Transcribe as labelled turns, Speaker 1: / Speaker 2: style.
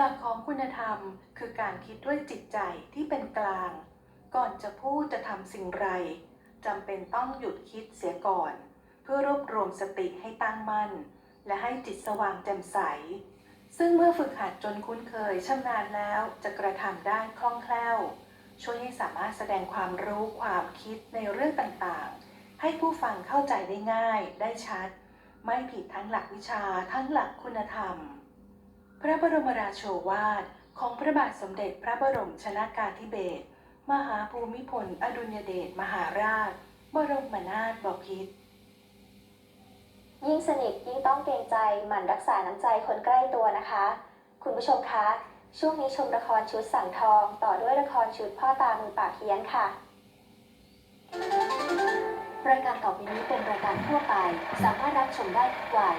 Speaker 1: ลักของคุณธรรมคือการคิดด้วยจิตใจที่เป็นกลาง ก่อนจะพูดจะทำสิ่งไรจำเป็นต้องหยุดคิดเสียก่อน เพื่อรวบรวมสติให้ตั้งมั่น และให้จิตสว่างแจ่มใส ซึ่งเมื่อฝึกหัดจนคุ้นเคยชำนาญแล้วจะกระทำได้คล่องแคล่ว ช่วยให้สามารถแสดงความรู้ความคิดในเรื่องต่างๆ ให้ผู้ฟังเข้าใจได้ง่ายได้ชัด ไม่ผิดทั้งหลักวิชาทั้งหลักคุณธรรม พระบรมราโชวาทของพระบาทสมเด็จพระบรมชนากาธิเบศรมหาภูมิพล อดุลยเดชมหาราช บรมนาถบพิตร
Speaker 2: ยิ่งสนิทยิ่งต้องเกรงใจหมั่นรักษาน้ำใจคนใกล้ตัวนะคะ คุณผู้ชมคะ ช่วงนี้ชมละครชุดสั่งทอง ต่อด้วยละครชุดพ่อตามือปราบเพี้ยนค่ะ
Speaker 1: รายการต่อไปนี้เป็นรายการทั่วไป สามารถรับชมได้ทุกวัย